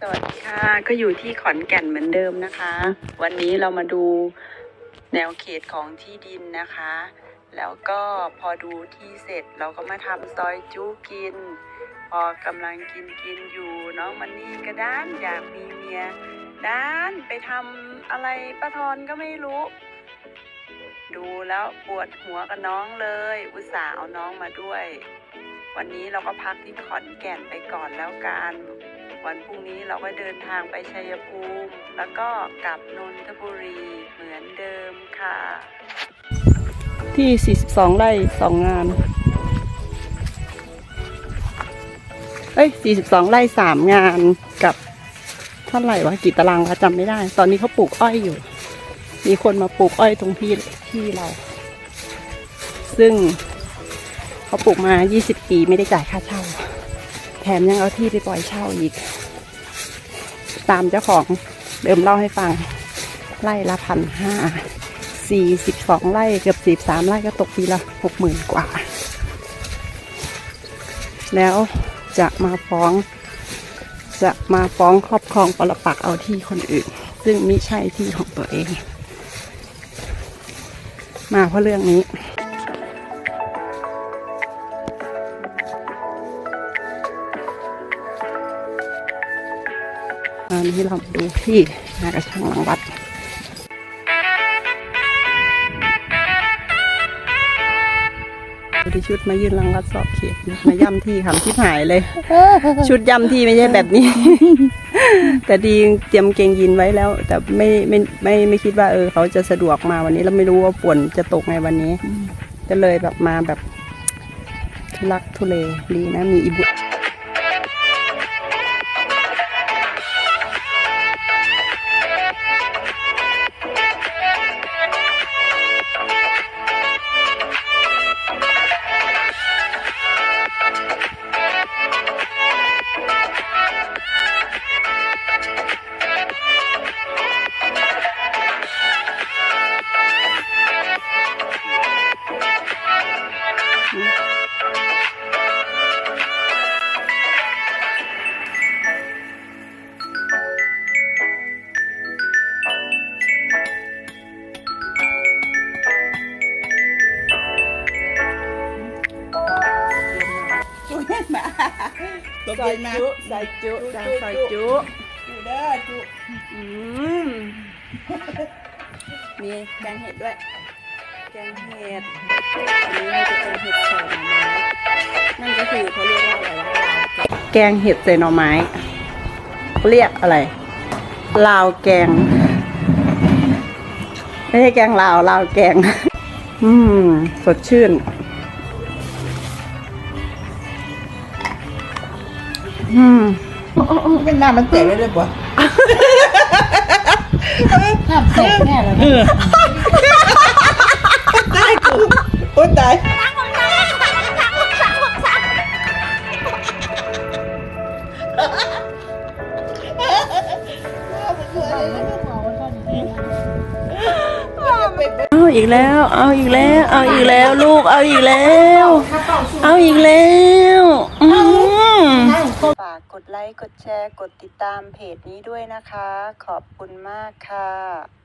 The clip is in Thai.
สวัสดีค่ะ ก็อยู่ที่ขอนแก่นเหมือนเดิมนะคะ วันนี้เรามาดูแนวเขตของที่ดินนะคะ แล้วก็พอดูที่เสร็จเราก็มาทำซอยจู้กิน พอกำลังกินกินอยู่ น้องมันนี่ก็ด้านอยากมีเมียด้านไปทำอะไรป้าทอนก็ไม่รู้ ดูแล้วปวดหัวกับน้องเลย อุตส่าห์เอาน้องมาด้วย วันนี้เราก็พักที่ขอนแก่นไปก่อนแล้วกัน วันพรุ่งนี้เราก็เดินทางไปชัยภูมิ แล้วก็กลับนนทบุรีเหมือนเดิมค่ะ ที่ 42 ไร่สองาน เอ้ย 42 ไร่สามงานกับเท่าไหร่วะกี่ตารางวะจำไม่ได้ ตอนนี้เขาปลูกอ้อยอยู่ มีคนมาปลูกอ้อยตรงที่ที่เรา ซึ่งเขาปลูกมา 20 ปีไม่ได้จ่ายค่าเช่า ถมยังเอาที่ไปปล่อยเช่าอีก ตามเจ้าของเดิมเล่าให้ฟัง ไร่ละพันห้าสี่สิบสองไร่เกือบสี่สามไร่ก็ตกปีละหกหมื่นกว่า แล้วจะมาฟ้อง จะมาฟ้องครอบครองปรปักเอาที่คนอื่น ซึ่งไมิใช่ที่ของตัวเอง มาเพราะเรื่องนี้ อันนี้เรามาดูที่นากระชังหลังวัดดูที่ชุดมายืนรังรัดสอบเขียนมาย่ำที่คำที่หายเลย ชุดย่ำที่ไม่ใช่แบบนี้ แต่ดีเตรียมเกงยีนไว้แล้ว แต่ไม่ไม่ไม่ไม่คิดว่าเออเขาจะสะดวกมาวันนี้แล้วไม่รู้ว่าฝนจะตกในวันนี้ ก็เลยแบบมาแบบทุลักทุเลดีนะมีอีบุ จุเห็นมาตบใส่เย็นมาจุ กงเห็ดด้วยแกงเห็ดอันนี้เราจะเป็นเห็ดใส่หน่อไม้นั่นก็คือเขาเรียกว่าอะไรวะลาวแกงเห็ดใส่หน่อไม้ เรียกอะไร ลาวแกง ไม่ใช่แกงลาว ลาวแกง อืม สดชื่น อืมเป็นน้ำมันแตกได้เลยปะห้ามแตกแน่เลย อีกแล้ว เอาอีกแล้ว เอาอีกแล้ว ลูก เอาอีกแล้ว เอาอีกแล้วอืมฝากกดไลค์ กดแชร์ กดติดตามเพจนี้ด้วยนะคะ ขอบคุณมากค่ะ